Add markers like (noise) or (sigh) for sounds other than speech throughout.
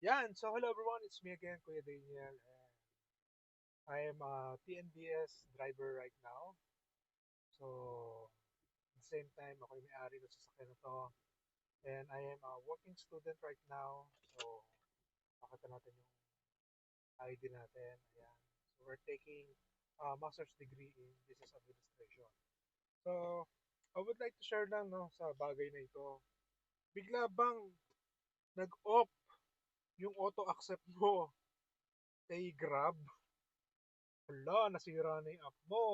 Yan. So, hello everyone. It's me again, Kuya Daniel. And I am a TNBS driver right now. So, at the same time, ako yung may-ari ng sasakyan na to. And I am a working student right now. So, makita natin yung ID natin. Ayan. So, we're taking a master's degree in business administration. So, I would like to share lang no, sa bagay na ito. Bigla bang nag-off yung auto accept mo kay Grab, hala, nasira na yung app mo.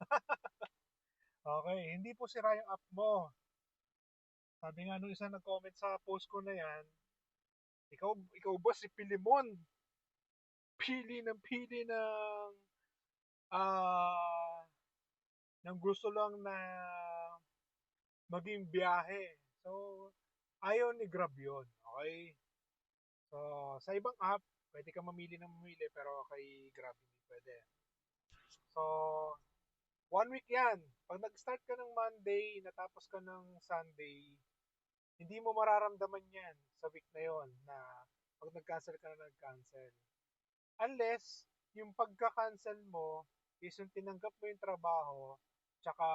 (laughs) okay, hindi po sira yung app mo. Sabi nga nung isa nag-comment sa post ko na yan, ikaw, ikaw ba si Pilimon? Pili ng pili ng ah ng gusto lang na maging biyahe. So, ayaw ni Grab yun. Okay? So, sa ibang app, pwede ka mamili ng mamili, pero kay Grab hindi pwede. So, one week yan. Pag nag-start ka ng Monday, natapos ka ng Sunday, hindi mo mararamdaman yan sa week na yon na pag nag-cancel ka na nag-cancel. Unless, yung pagka-cancel mo is yung tinanggap mo yung trabaho, tsaka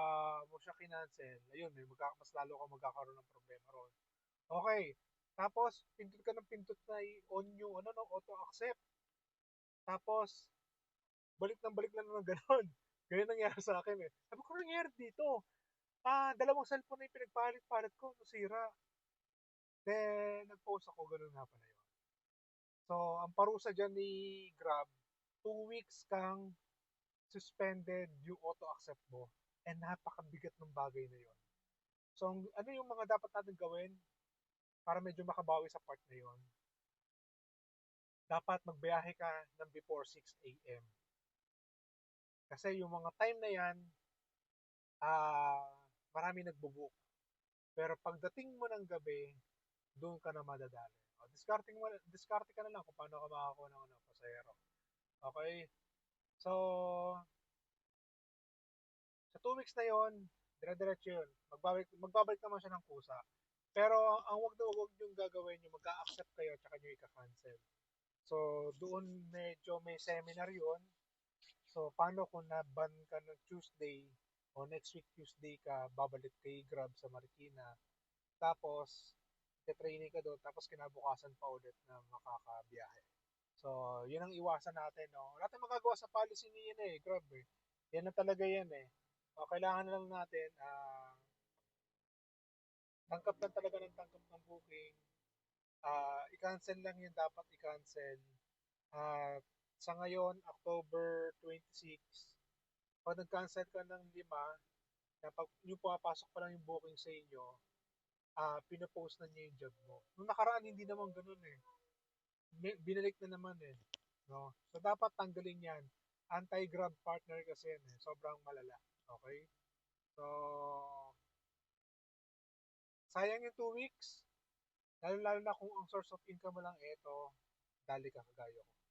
mo siya kinancel, ayun, may magka, mas lalo ka magkakaroon ng problema ron. Okay, tapos, pindot ka ng pindot na i-on yung ano, no, auto-accept. Tapos, balik ng balik lang ng gano'n. (laughs) Ganyan nangyari sa akin eh. Sabi ko, nangyari dito? Ah, dalawang cellphone na yung pinagpalit-palit ko, nasira. Then, nag-post ako, ganun nga pala yun. So, ang parusa dyan ni Grab, two weeks kang suspended yung auto-accept mo and napakabigat ng bagay na yon. So, ano yung mga dapat natin gawin? Para medyo makabawi sa part na yon, dapat magbiyahe ka ng before 6 a.m. Kasi yung mga time na yan, uh, marami nagbubook. Pero pagdating mo ng gabi, doon ka na madadali. O, discarding mo, discarte ka na lang kung paano ka makakuha ng ano, pasahero. Okay? So, sa 2 weeks na yon, dire-diretso yun. Magbabalik, magbabalik naman siya ng kusa. Pero ang wag na wag yung gagawin nyo, mag-a-accept kayo tsaka nyo i-cancel. So, doon medyo may seminar yun. So, paano kung na-ban ka ng Tuesday o next week Tuesday ka, babalik kay Grab sa Marikina. Tapos, training ka doon, tapos kinabukasan pa ulit na makakabiyahe. So, yun ang iwasan natin, no? Wala tayong magagawa sa policy ni yan eh, Grab eh. Yan na talaga yan eh. O, kailangan lang natin, uh, tangkap lang talaga ng tangkap ng booking. Uh, i-cancel lang yung dapat i-cancel. Uh, sa ngayon, October 26, pag nag-cancel ka ng lima, na pag yung pumapasok pa lang yung booking sa inyo, uh, pinopost na niya yung job mo. Nung nakaraan, hindi naman ganun eh. Binalik na naman eh. No? So, dapat tanggalin yan. Anti-grab partner kasi yan eh. Sobrang malala. Okay? So, sayang yung 2 weeks. Lalo-lalo na kung ang source of income mo lang ito, dali ka kagaya ko.